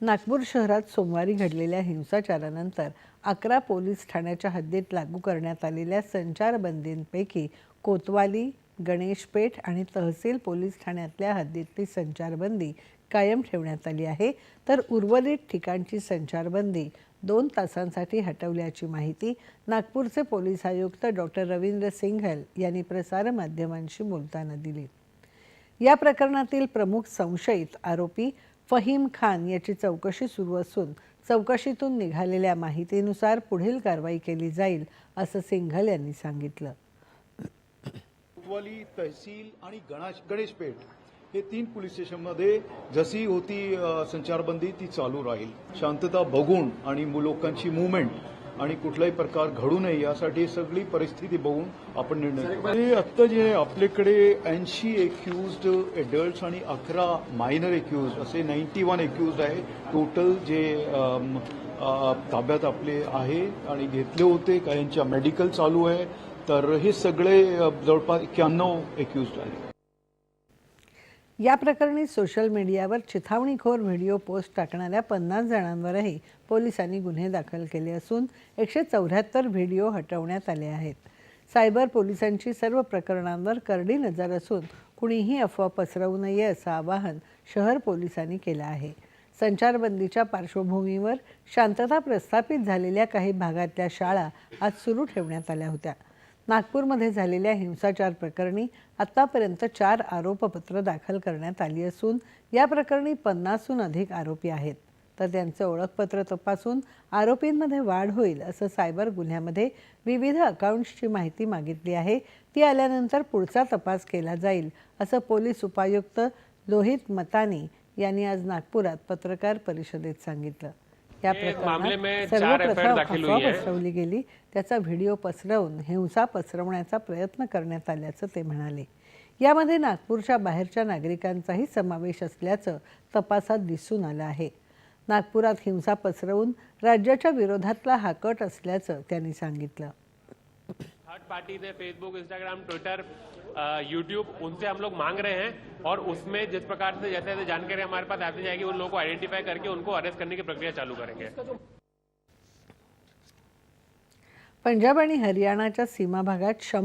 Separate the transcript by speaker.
Speaker 1: नागपूर शहरात सोमवारी घडलेल्या हिंसाचारानंतर अकरा पोलीस ठाण्याच्या हद्दीत लागू करण्यात आलेल्या संचारबंदींपैकी कोतवाली गणेशपेठ आणि तहसील पोलीस ठाण्यातल्या हद्दीतली संचारबंदी कायम ठेवण्यात आली आहे. तर उर्वरित ठिकाणची संचारबंदी दोन तासांसाठी हटवल्याची माहिती नागपूरचे पोलीस आयुक्त डॉक्टर रवींद्र सिंघल यांनी प्रसारमाध्यमांशी बोलताना दिली. या प्रकरणातील प्रमुख संशयित आरोपी फहीम खान याची चौकशी सुरू असून चौकशीतून निघालेल्या माहितीनुसार पुढील कारवाई केली जाईल असं सिंघल यांनी सांगितलं.
Speaker 2: तहसील आणि गणाश गणेशपेठ हे तीन पोलीस स्टेशनमध्ये जशी होती संचारबंदी ती चालू राहील. शांतता बघून आणि लोकांची मुवमेंट आणि कुठलाही प्रकार घडू नये यासाठी सगळी परिस्थिती बघून आपण निर्णय आत्ता जे आपल्याकडे ऐंशी एक्युज्ड एडल्ट्स आणि अकरा मायनर एक्युज्ड असे नाईन्टी वन एक्युज्ड आहे. टोटल जे ताब्यात आपले आहे आणि घेतले होते काहींच्या मेडिकल चालू आहे तर हे सगळे जवळपास एक्क्याण्णव एक्युज्ड आहे
Speaker 1: या प्रकरणी सोशल मीडियावर चिथावणीखोर व्हिडिओ पोस्ट टाकणाऱ्या पन्नास जणांवरही पोलिसांनी गुन्हे दाखल केले असून एकशे चौऱ्याहत्तर व्हिडिओ हटवण्यात आले आहेत. सायबर पोलिसांची सर्व प्रकरणांवर करडी नजर असून कुणीही अफवा पसरवू नये असं आवाहन शहर पोलिसांनी केलं आहे. संचारबंदीच्या पार्श्वभूमीवर शांतता प्रस्थापित झालेल्या काही भागातल्या शाळा आज सुरू ठेवण्यात आल्या होत्या. नागपूरमध्ये झालेल्या हिंसाचार प्रकरणी आतापर्यंत चार आरोपपत्र दाखल करण्यात आली असून या प्रकरणी पन्नासहून अधिक आरोपी आहेत. तर त्यांचे ओळखपत्र तपासून आरोपींमध्ये वाढ होईल असं सायबर गुन्ह्यामध्ये विविध अकाउंट्सची माहिती मागितली आहे. ती आल्यानंतर पुढचा तपास केला जाईल असं पोलीस उपायुक्त लोहित मतानी यांनी आज नागपुरात पत्रकार परिषदेत सांगितलं. या प्रकरणात
Speaker 3: है.
Speaker 1: पसरवली गेली. त्याचा व्हिडिओ पसरवून हिंसा पसरवण्याचा प्रयत्न करण्यात आल्याचं ते म्हणाले. यामध्ये नागपूरच्या बाहेरच्या नागरिकांचाही समावेश असल्याचं तपासात दिसून आलं आहे. नागपुरात हिंसा पसरवून राज्याच्या विरोधातला हा कट असल्याचं त्यांनी सांगितलं.
Speaker 3: थर्ड पार्टी थे फेसबुक इंस्टाग्राम ट्विटर यूट्यूब उनसे हम लोग मांग रहे हैं और उसमें जिस प्रकार से जैसे जैसे जानकारी हमारे पास आती जाएगी उन लोगों को आइडेंटिफाई करके उनको अरेस्ट करने की प्रक्रिया चालू करेंगे।
Speaker 1: पंजाब आणि हरियाणाच्या सीमा भागात शंभर